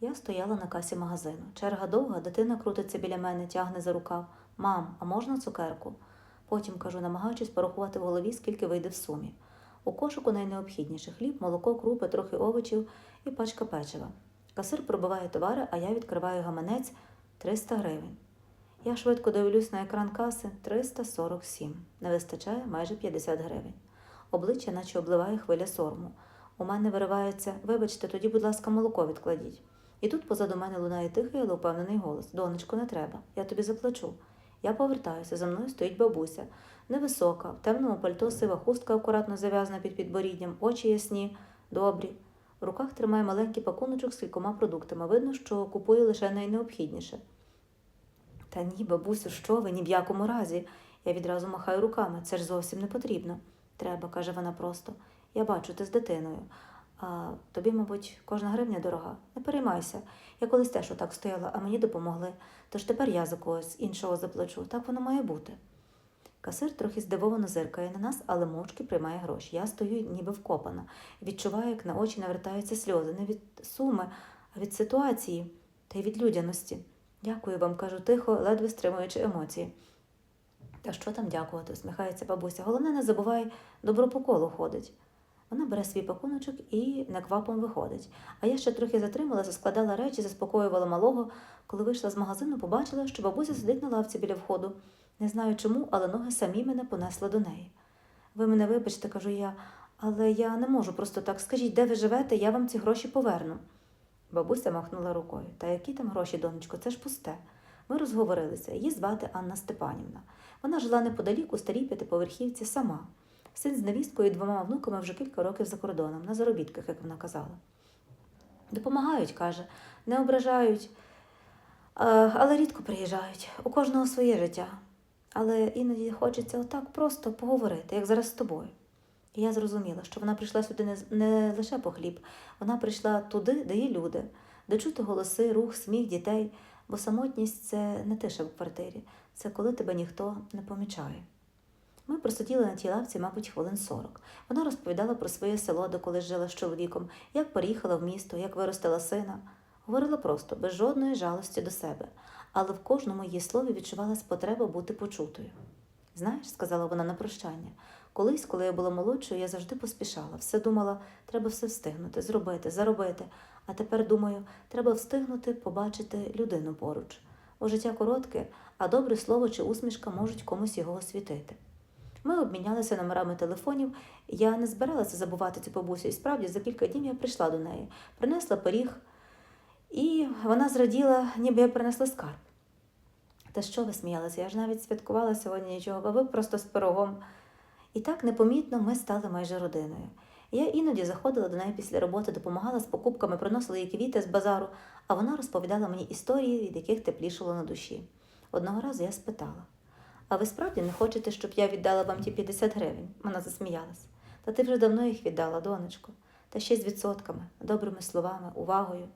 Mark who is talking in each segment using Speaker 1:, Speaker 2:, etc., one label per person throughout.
Speaker 1: Я стояла на касі магазину. Черга довга, дитина крутиться біля мене, тягне за рукав. Мам, а можна цукерку? Потім кажу, намагаючись порахувати в голові, скільки вийде в сумі. У кошику найнеобхідніше хліб, молоко, крупи, трохи овочів і пачка печива. Касир пробиває товари, а я відкриваю гаманець 300 гривень. Я швидко дивлюсь на екран каси 347. Не вистачає майже 50 гривень. Обличчя, наче обливає хвиля сорому. У мене виривається, вибачте, тоді, будь ласка, молоко відкладіть. І тут позаду мене лунає тихий, але впевнений голос: Донечко, не треба, я тобі заплачу. Я повертаюся, за мною стоїть бабуся. Невисока, в темному пальто сива хустка акуратно зав'язана під підборіддям, очі ясні, добрі. В руках тримає маленький пакуночок з кількома продуктами. Видно, що купує лише найнеобхідніше. Та ні, бабусю, що ви, ні в якому разі. Я відразу махаю руками. Це ж зовсім не потрібно. Треба, каже вона просто. Я бачу, ти з дитиною. А тобі, мабуть, кожна гривня дорога. Не переймайся. Я колись теж отак стояла, а мені допомогли. Тож тепер я за когось іншого заплачу. Так воно має бути. Касир трохи здивовано зиркає на нас, але мовчки приймає гроші. Я стою, ніби вкопана. Відчуваю, як на очі навертаються сльози. Не від суми, а від ситуації та й від людяності. Дякую вам, кажу тихо, ледве стримуючи емоції. Та що там дякувати, усміхається бабуся. Головне, не забувай, добро по колу ходить. Вона бере свій пакуночок і неквапом виходить. А я ще трохи затрималася, складала речі, заспокоювала малого. Коли вийшла з магазину, побачила, що бабуся сидить на лавці біля входу. Не знаю чому, але ноги самі мене понесли до неї. Ви мене вибачте, кажу я, але я не можу просто так. Скажіть, де ви живете, я вам ці гроші поверну. Бабуся махнула рукою. Та які там гроші, донечко, це ж пусте. Ми розговорилися. Її звати Анна Степанівна. Вона жила неподалік у старій п'ятиповерхівці сама. Син з невісткою і двома внуками вже кілька років за кордоном, на заробітках, як вона казала. Допомагають, каже, не ображають, але рідко приїжджають. У кожного своє життя. Але іноді хочеться отак просто поговорити, як зараз з тобою. І я зрозуміла, що вона прийшла сюди не, лише по хліб, вона прийшла туди, де є люди, де чути голоси, рух, сміх дітей, бо самотність це не тиша в квартирі, це коли тебе ніхто не помічає. Ми просиділи на тій лавці, мабуть, хвилин сорок. Вона розповідала про своє село, де колись жила з чоловіком, як переїхала в місто, як виростила сина. Говорила просто, без жодної жалості до себе, але в кожному її слові відчувалась потреба бути почутою. Знаєш, сказала вона на прощання, колись, коли я була молодшою, я завжди поспішала, все думала, треба все встигнути, зробити, заробити. А тепер думаю, треба встигнути побачити людину поруч. Бо життя коротке, а добре слово чи усмішка можуть комусь його освітити. Ми обмінялися номерами телефонів. Я не збиралася забувати цю бабусю, і справді за кілька днів я прийшла до неї, принесла пиріг, і вона зраділа, ніби я принесла скарб. Та що ви сміялися? Я ж навіть святкувала сьогодні нічого, а ви просто з пирогом. І так непомітно ми стали майже родиною. Я іноді заходила до неї після роботи, допомагала з покупками, приносила їй квіти з базару, а вона розповідала мені історії, від яких теплішало на душі. Одного разу я спитала: А ви справді не хочете, щоб я віддала вам ті 50 гривень? Вона засміялась. Та ти вже давно їх віддала, донечко, та ще з відсотками, добрими словами, увагою.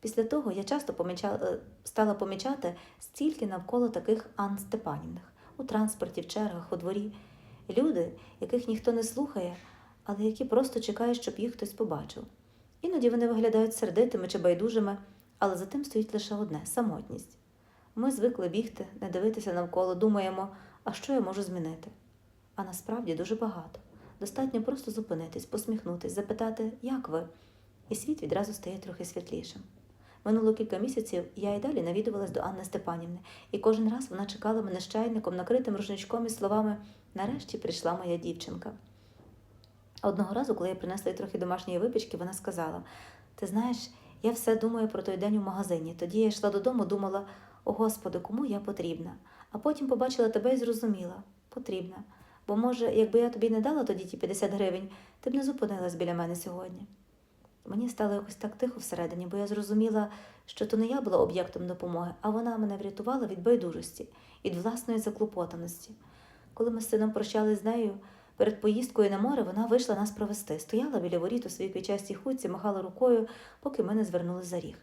Speaker 1: Після того я часто помічала, е, стала помічати стільки навколо таких Ан Степанівних у транспорті, в чергах, у дворі. Люди, яких ніхто не слухає, але які просто чекають, щоб їх хтось побачив. Іноді вони виглядають сердитими чи байдужими, але за тим стоїть лише одне самотність. Ми звикли бігти, не дивитися навколо, думаємо, а що я можу змінити? А насправді дуже багато. Достатньо просто зупинитись, посміхнутись, запитати, як ви? І світ відразу стає трохи світлішим. Минуло кілька місяців я й далі навідувалась до Анни Степанівни, і кожен раз вона чекала мене з чайником, накритим рушничком із словами Нарешті прийшла моя дівчинка. Одного разу, коли я принесла їй трохи домашньої випічки, вона сказала: Ти знаєш, я все думаю про той день у магазині. Тоді я йшла додому, думала, о Господи, кому я потрібна? А потім побачила тебе і зрозуміла потрібна. Бо, може, якби я тобі не дала тоді ті 50 гривень, ти б не зупинилась біля мене сьогодні. Мені стало якось так тихо всередині, бо я зрозуміла, що то не я була об'єктом допомоги, а вона мене врятувала від байдужості, від власної заклопотаності. Коли ми з сином прощались з нею, перед поїздкою на море вона вийшла нас провести, стояла біля воріт у своїй квітчастій хутці, махала рукою, поки ми не звернули за ріг.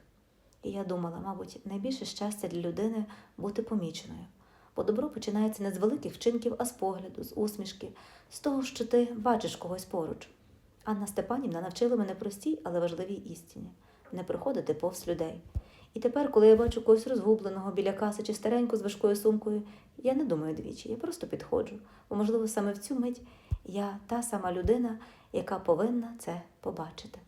Speaker 1: І я думала, мабуть, найбільше щастя для людини бути поміченою. Бо добро починається не з великих вчинків, а з погляду, з усмішки, з того, що ти бачиш когось поруч. Анна Степанівна навчила мене простій, але важливій істині. не проходити повз людей. І тепер, коли я бачу когось розгубленого біля каси чи стареньку з важкою сумкою, я не думаю двічі, я просто підходжу. Бо, можливо, саме в цю мить я та сама людина, яка повинна це побачити.